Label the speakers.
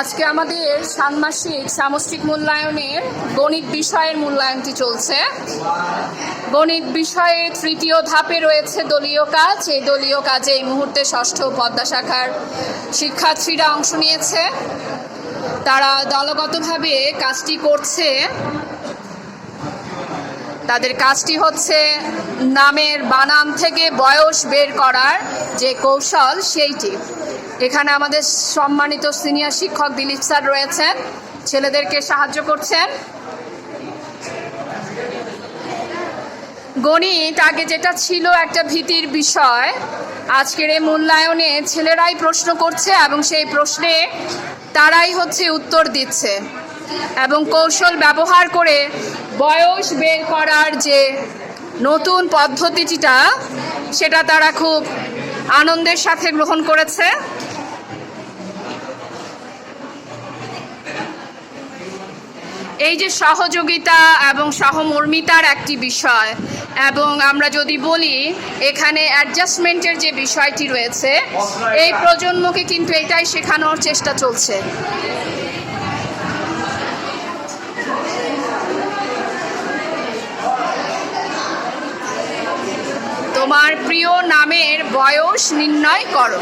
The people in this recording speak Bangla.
Speaker 1: আজকে আমাদের ষান্মাসিক সামষ্টিক মূল্যায়নের গণিত বিষয়ের মূল্যায়নটি চলছে। গণিত বিষয়ে তৃতীয় ধাপে রয়েছে দলীয় কাজ। এই দলীয় কাজে এই মুহূর্তে ষষ্ঠ পদ্মা শাখার শিক্ষার্থীরা অংশ নিয়েছে। তারা দলগতভাবে কাজটি করছে। তাদের কাজটি হচ্ছে নামের বানান থেকে বয়স বের করার যে কৌশল সেইটি। এখানে আমাদের সম্মানিত সিনিয়র শিক্ষক দিলীপ স্যার রয়েছেন। ছেলেদেরকে সাহায্য করছেন। গণিত আগে যেটা ছিল একটা ভীতির বিষয়, আজকের এই মূল্যায়নে ছেলেরাই প্রশ্ন করছে এবং সেই প্রশ্নে তারাই হচ্ছে উত্তর দিচ্ছে। এবং কৌশল ব্যবহার করে বয়স বের করার যে নতুন পদ্ধতিটা, সেটা তারা খুব আনন্দের সাথে গ্রহণ করেছে। এই যে সহযোগিতা এবং সহমর্মিতার একটি বিষয়, এবং আমরা যদি বলি, এখানে অ্যাডজাস্টমেন্টের যে বিষয়টি রয়েছে, এই প্রজন্মকে কিন্তু এটাই শেখানোর চেষ্টা চলছে। তোমার প্রিয় নামের বয়স নির্ণয় করো।